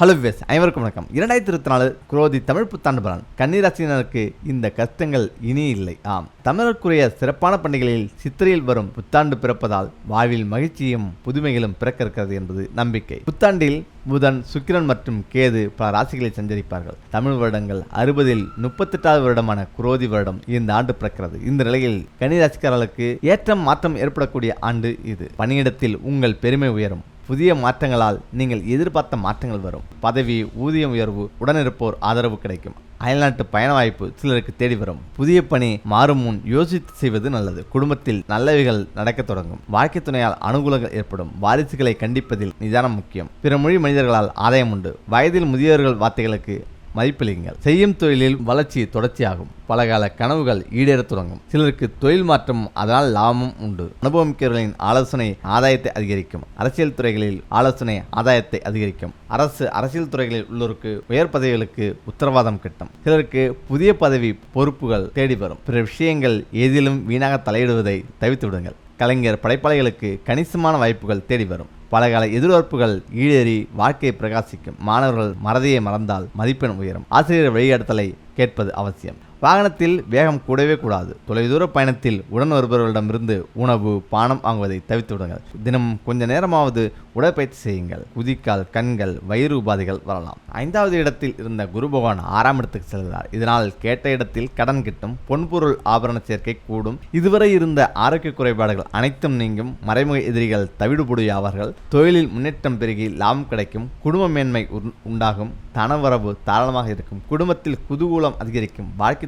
Hello wives அனைவருக்கும் வணக்கம். இரண்டாயிரத்தி இருபத்தி நாலு குரோதி தமிழ் புத்தாண்டு பலன். கன்னிராசினருக்கு இந்த கஷ்டங்கள் இனி இல்லை. ஆம் தமிழருக்குரிய சிறப்பான பண்டிகைகளில் சித்திரையில் வரும் புத்தாண்டு பிறப்பதால் வாழ்வில் மகிழ்ச்சியும் புதுமைகளும் பிறக்க இருக்கிறது என்பது நம்பிக்கை. புத்தாண்டில் புதன் சுக்கிரன் மற்றும் கேது பல ராசிகளை சஞ்சரிப்பார்கள். தமிழ் வருடங்கள் அறுபதில் முப்பத்தெட்டாவது வருடமான குரோதி வருடம் இந்த ஆண்டு பிறக்கிறது. இந்த நிலையில் கன்னிராசிக்காரர்களுக்கு ஏற்றம் மாற்றம் ஏற்படக்கூடிய ஆண்டு இது. பணியிடத்தில் உங்கள் பெருமை உயரும். புதிய மாற்றங்களால் நீங்கள் எதிர்பார்த்த மாற்றங்கள் வரும். பதவி ஊதியம் உயர்வு உடனிருப்போர் ஆதரவு கிடைக்கும். அயல்நாட்டு பயண வாய்ப்பு சிலருக்கு தேடி வரும். புதிய பணி மாறும் முன் யோசித்து செய்வது நல்லது. குடும்பத்தில் நல்லவைகள் நடக்கத் தொடங்கும். வாழ்க்கை துணையால் அனுகூலங்கள் ஏற்படும். வாரிசுகளை கண்டிப்பதில் நிதானம் முக்கியம். பிற மொழி மனிதர்களால் ஆதாயம் உண்டு. வயதில் முதியவர்கள் வார்த்தைகளுக்கு மதிப்பளியுங்கள் செய்யும் தொழிலில் வளர்ச்சி தொடர்ச்சியாகும். பலகால கனவுகள் ஈடேறத் தொடங்கும். சிலருக்கு தொழில் மாற்றம் அதனால் லாபமும் உண்டு. அனுபவமிக்கவர்களின் ஆலோசனை ஆதாயத்தை அதிகரிக்கும். அரசியல் துறைகளில் ஆலோசனை ஆதாயத்தை அதிகரிக்கும். அரசு அரசியல் துறைகளில் உள்ளோருக்கு உயர் பதவிகளுக்கு உத்தரவாதம் கிட்டும். சிலருக்கு புதிய பதவி பொறுப்புகள் தேடி வரும் பிற விஷயங்கள் ஏதிலும் வீணாக தலையிடுவதை தவிர்த்து விடுங்கள். கலைஞர் படைப்பாளிகளுக்கு கணிசமான வாய்ப்புகள் தேடி வரும். பலகால எதிர்பார்ப்புகள் ஈடேறி வாழ்க்கையை பிரகாசிக்கும். மாணவர்கள் மறதியை மறந்தால் மதிப்பெண் உயரும். ஆசிரியர் வழிகாட்டுதலை கேட்பது அவசியம். வாகனத்தில் வேகம் கூடவே கூடாது. தொலைதூர பயணத்தில் உடன் வருபவர்களிடமிருந்து உணவு பானம் வாங்குவதை தவிர்த்து விடுங்கள். தினமும் கொஞ்ச நேரமாவது உடற்பயிற்சி செய்யுங்கள். குதிக்கால் கண்கள் வயிறு உபாதைகள் வரலாம். ஐந்தாவது இடத்தில் இருந்த குரு பகவான் ஆறாம் இடத்துக்கு செல்கிறார். இதனால் கேட்ட இடத்தில் கடன் கிட்டும் பொன்பொருள் ஆபரண சேர்க்கை கூடும். இதுவரை இருந்த ஆரோக்கிய குறைபாடுகள் அனைத்தும் நீங்கும். மறைமுக எதிரிகள் தவிடுபொடியாவார்கள் தொழிலில் முன்னேற்றம் பெருகி லாபம் கிடைக்கும். குடும்ப மேன்மை உண்டாகும். தனவரவு தாராளமாக இருக்கும். குடும்பத்தில் குதூகூலம் அதிகரிக்கும். வாழ்க்கை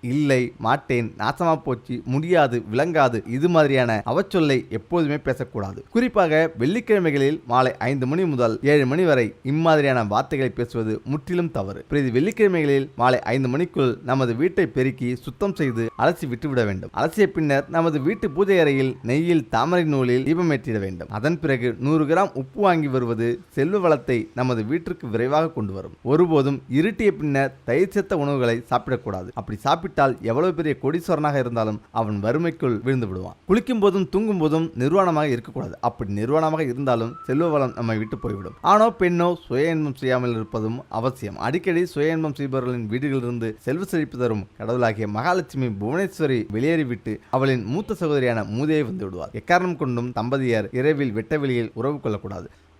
இல்லை மாட்டேன் நாசமா போச்சு முடியாது விளங்காது இது மாதிரியான அவச்சொல்லை எப்போதுமே பேசக்கூடாது. குறிப்பாக வெள்ளிக்கிழமைகளில் மாலை ஐந்து மணி முதல் ஏழு மணி வரை இம்மாதிரியான வார்த்தைகளை பேசுவது முற்றிலும் தவறு. பிரதி வெள்ளிக்கிழமைகளில் மாலை ஐந்து மணிக்குள் நமது வீட்டை பெருக்கி சுத்தம் செய்து அலசி விட்டுவிட வேண்டும். அலசிய பின்னர் நமது வீட்டு பூஜை அறையில் நெய்யில் தாமரை நூலில் தீபமேற்றிட வேண்டும். அதன் பிறகு நூறு கிராம் உப்பு வாங்கி வருவது செல்வ வளத்தை நமது வீட்டிற்கு விரைவாக கொண்டு வரும். ஒருபோதும் இருட்டிய பின்னர் தயிர் சேர்த்த உணவுகளை சாப்பிடக்கூடாது. அப்படி சாப்பிட்டு சாப்பிட்டால் எவ்வளவு பெரிய கொடீஸ்வரனாக இருந்தாலும் அவன் வறுமைக்குள் விழுந்து விடுவான். குளிக்கும் போதும் தூங்கும் போதும் நிர்வாணமாக இருக்கக்கூடாது. அப்படி நிர்வாணமாக இருந்தாலும் செல்வ வளம் நம்மை விட்டு போய்விடும். ஆனோ பெண்ணோ சுய இன்பம் செய்யாமல் இருப்பதும் அவசியம். அடிக்கடி சுய இன்பம் செய்பவர்களின் வீடுகளிலிருந்து செல்வ செழிப்பு தரும் கடவுளாகிய மகாலட்சுமி புவனேஸ்வரி வெளியேறிவிட்டு அவளின் மூத்த சகோதரியான மூதையை வந்து விடுவார் எக்காரணம் கொண்டும் தம்பதியர் இரவில் வெட்ட வெளியில் உறவு கொள்ளக்கூடாது.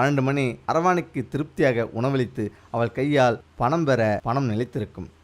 பன்னெண்டு மணி அரவாணிக்கு திருப்தியாக உணவளித்து அவள் கையால் பணம் பெற பணம் நிலைத்திருக்கும்.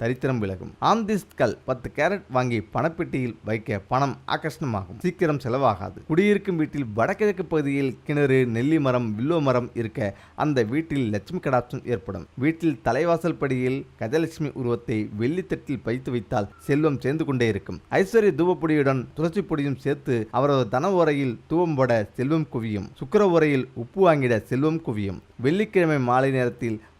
தரித்திரம் விலகும். ஆம்திஸ்ட் பத்து கேரட் வாங்கி பணப்பெட்டியில் வைக்க பணம் ஆகர்ஷணமாகும் சீக்கிரம் செலவாகாது. குடியிருக்கும் வீட்டில் வடகிழக்கு பகுதியில் கிணறு நெல்லி மரம் வில்லோ மரம் இருக்க அந்த வீட்டில் லட்சுமி கடாட்சம் ஏற்படும். வீட்டில் தலைவாசல் படியில் கஜலட்சுமி உருவத்தை வெள்ளித்தட்டில் வைத்து வைத்தால் செல்வம் சேர்ந்து கொண்டே இருக்கும். ஐஸ்வர்ய தூவப்பொடியுடன் துளசி பொடியும் சேர்த்து அவரது தன உரையில் தூவம் போட செல்வம் குவியும். சுக்கர உரையில் உப்பு வாங்கிட செல்வம் குவியும். வெள்ளிக்கிழமை மாலை நேரத்தில்